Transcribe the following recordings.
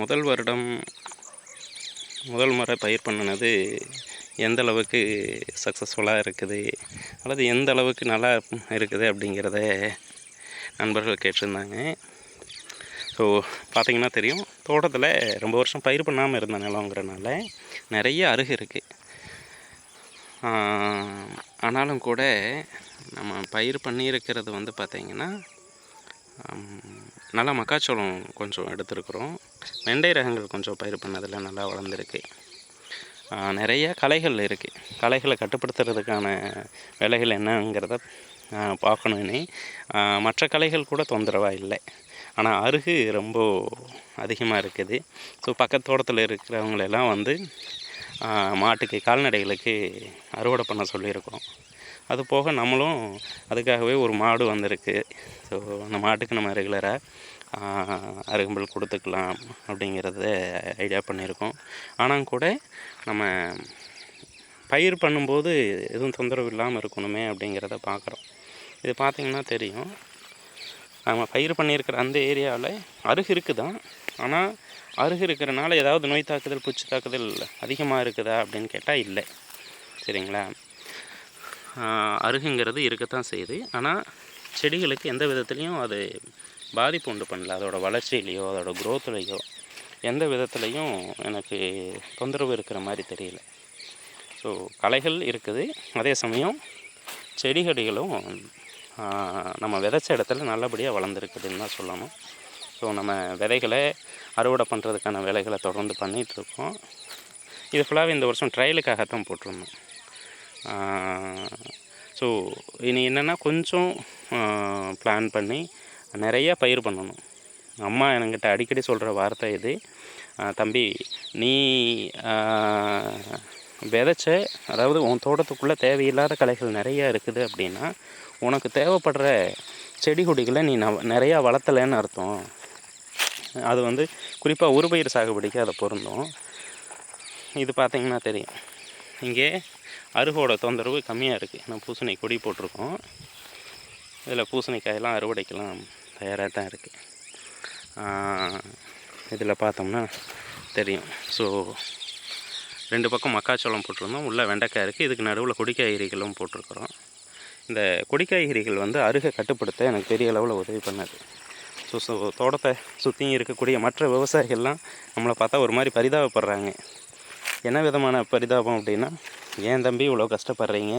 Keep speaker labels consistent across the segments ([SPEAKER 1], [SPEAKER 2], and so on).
[SPEAKER 1] முதல் வருடம் முதல் முறை பயிர் பண்ணினது எந்த அளவுக்கு சக்ஸஸ்ஃபுல்லாக இருக்குது அல்லது எந்த அளவுக்கு நல்லா இருக்குது அப்படிங்கிறத நண்பர்கள் கேட்டிருந்தாங்க. ஸோ பார்த்திங்கன்னா தெரியும் தோட்டத்தில் ரொம்ப வருஷம் பயிர் பண்ணாமல் இருந்த நிலங்கிறனால நிறைய அருகு இருக்குது ஆனாலும் கூட நம்ம பயிர் பண்ணியிருக்கிறது வந்து பார்த்திங்கன்னா நல்லா மக்காச்சோளம் கொஞ்சம் எடுத்துருக்குறோம். வெண்டை ரகங்கள் கொஞ்சம் பயிர் பண்ணதில் நல்லா வளர்ந்துருக்கு. நிறைய கலைகள் இருக்குது கலைகளை கட்டுப்படுத்துறதுக்கான வேலைகள் என்னங்கிறத பார்க்கணும் இனி. மற்ற கலைகள் கூட தொந்தரவாக இல்லை. ஆனால் அருகு ரொம்ப அதிகமாக இருக்குது. ஸோ பக்கத்து தோட்டத்தில் இருக்கிறவங்களெல்லாம் வந்து மாட்டுக்கு கால்நடைகளுக்கு அறுவடை பண்ண சொல்லியிருக்கிறோம். அது போக நம்மளும் அதுக்காகவே ஒரு மாடு வந்திருக்கு. ஸோ அந்த மாட்டுக்கு நம்ம ரெகுலராக அருகம்புல் கொடுத்துக்கலாம் அப்படிங்கிறத ஐடியா பண்ணியிருக்கோம். ஆனால் கூட நம்ம பயிர் பண்ணும்போது எதுவும் தொந்தரவு இல்லாமல் இருக்கணுமே அப்படிங்கிறத பார்க்குறோம் இது பார்த்திங்கன்னா தெரியும். நம்ம பயிர் பண்ணியிருக்கிற அந்த ஏரியாவில் அருகு இருக்குது தான் ஆனால் அருகு இருக்கிறனால ஏதாவது நோய் தாக்குதல் பூச்சி தாக்குதல் அதிகமாக இருக்குதா அப்படின்னு கேட்டால் இல்லை. சரிங்களா? அருகுங்கிறது இருக்கத்தான் செய்யுது. ஆனால் செடிகளுக்கு எந்த விதத்துலேயும் அது பாதிப்பு உண்டு பண்ணல. அதோடய வளர்ச்சியிலையோ அதோட குரோத்துலேயோ எந்த விதத்துலேயும் எனக்கு தொந்தரவு இருக்கிற மாதிரி தெரியல. ஸோ களைகள் இருக்குது. அதே சமயம் செடிகடிகளும் நம்ம விதைச்ச இடத்துல நல்லபடியாக வளர்ந்துருக்குதுன்னு தான் சொல்லணும். ஸோ நம்ம விதைகளை அறுவடை பண்ணுறதுக்கான வேலைகளை தொடர்ந்து பண்ணிகிட்ருக்கோம் இது ஃபுல்லாகவே இந்த வருஷம் ட்ரையலுக்காகத்தான் போட்டிருந்தோம். ஸோ இனி என்னென்னா கொஞ்சம் பிளான் பண்ணி நிறையா பயிர் பண்ணணும். அம்மா என்கிட்ட அடிக்கடி சொல்கிற வார்த்தை இது. தம்பி நீ விதைச்ச அதாவது உன் தோட்டத்துக்குள்ளே தேவையில்லாத கலைகள் நிறையா இருக்குது அப்படின்னா உனக்கு தேவைப்படுற செடி கொடிகளை நீ ந நிறையா வளர்த்தலைன்னு அர்த்தம். அது வந்து குறிப்பாக உருபயிர் சாகுபடிக்கு அதை பொருந்தும். இது பார்த்தீங்கன்னா தெரியும். இங்கே அருகோட தொந்தரவு கம்மியாக இருக்குது நான் பூசணி கொடி போட்டிருக்கோம். இதில் பூசணிக்காயெல்லாம் அறுவடைக்கெல்லாம் தயாராக தான் இருக்குது இதில் பார்த்தோம்னா தெரியும். ஸோ ரெண்டு பக்கம் மக்காச்சோளம் போட்டிருந்தோம். உள்ளே வெண்டைக்காய் இருக்குது இதுக்கு நடுவில் கொடிக்காய்கறிகளும் போட்டிருக்கிறோம். இந்த கொடிக்காய்கறிகள் வந்து அருகை கட்டுப்படுத்த எனக்கு பெரிய அளவில் உதவி பண்ணாது. ஸோ ஸோ தோட்டத்தை சுற்றியும் இருக்கக்கூடிய மற்ற விவசாயிகள்லாம் நம்மளை பார்த்தா ஒரு மாதிரி பரிதாபப்படுறாங்க. என்ன விதமான பரிதாபம் அப்படின்னா ஏன் தம்பி இவ்வளோ கஷ்டப்படுறீங்க?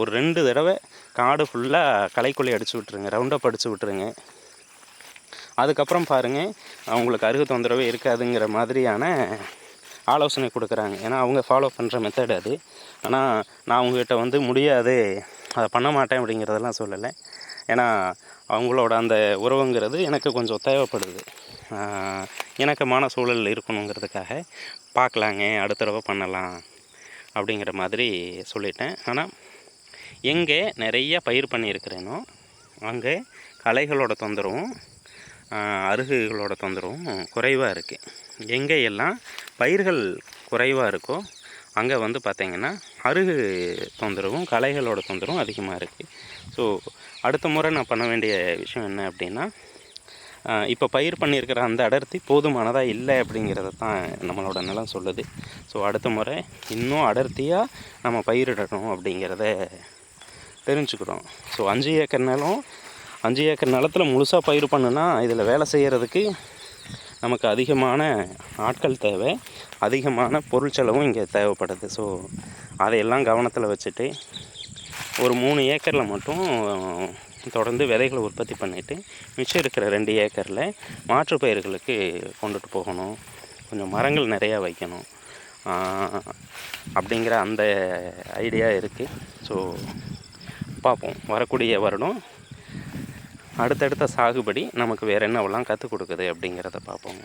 [SPEAKER 1] ஒரு ரெண்டு தடவை காடு ஃபுல்லாக களைக்கொல்லி அடிச்சு விட்ருங்க ரவுண்டப் அடிச்சு விட்ருங்க அதுக்கப்புறம் பாருங்கள் அவங்களுக்கு அருகு தொந்தரவே இருக்காதுங்கிற மாதிரியான ஆலோசனை கொடுக்குறாங்க. ஏன்னா அவங்க ஃபாலோ பண்ணுற மெத்தட் அது. ஆனால் நான் அவங்ககிட்ட வந்து முடியாது அதை பண்ண மாட்டேன் அப்படிங்கிறதெல்லாம் சொல்லலை. ஏன்னா அவங்களோட அந்த உறவுங்கிறது எனக்கு கொஞ்சம் தேவைப்படுது. இணக்கமான சூழல் இருக்கணுங்கிறதுக்காக பார்க்கலாங்க அடுத்த தடவை பண்ணலாம் அப்படிங்கிற மாதிரி சொல்லிட்டேன். ஆனால் எங்கே நிறைய பயிர் பண்ணியிருக்கிறேனோ அங்கே களைகளோட தொந்தரவும் அருகுகளோட தொந்தரவும் குறைவாக இருக்குது எங்கே எல்லாம் பயிர்கள் குறைவாக இருக்கோ அங்கே வந்து பார்த்திங்கன்னா அருகு தொந்தரவும் களைகளோட தொந்தரவும் அதிகமாக இருக்குது ஸோ அடுத்த முறை நான் பண்ண வேண்டிய விஷயம் என்ன அப்படின்னா இப்போ பயிர் பண்ணியிருக்கிற அந்த அடர்த்தி போதுமானதாக இல்லை அப்படிங்கிறத தான் நம்மளோட நிலம் சொல்லுது. ஸோ அடுத்த முறை இன்னும் அடர்த்தியாக நம்ம பயிரிடணும் அப்படிங்கிறத தெரிஞ்சுக்கிறோம். ஸோ அஞ்சு ஏக்கர் நிலம் அஞ்சு ஏக்கர் நிலத்தில் முழுசாக பயிர் பண்ணுனா இதில் வேலை செய்கிறதுக்கு நமக்கு அதிகமான ஆட்கள் தேவை. அதிகமான பொருள் செலவும் இங்கே தேவைப்படுது. ஸோ அதையெல்லாம் கவனத்தில் வச்சுட்டு ஒரு மூணு ஏக்கரில் மட்டும் தொடர்ந்து விதைகளை உற்பத்தி பண்ணிவிட்டு மிச்சம் இருக்கிற ரெண்டு ஏக்கரில் மாற்று பயிர்களுக்கு கொண்டுட்டு போகணும். கொஞ்சம் மரங்கள் நிறையா வைக்கணும். அப்படிங்கிற அந்த ஐடியா இருக்குது ஸோ பார்ப்போம். வரக்கூடிய வருடம் அடுத்தடுத்த சாகுபடி நமக்கு வேறு என்னவெல்லாம் கற்றுக் கொடுக்குது அப்படிங்கிறத பார்ப்போங்க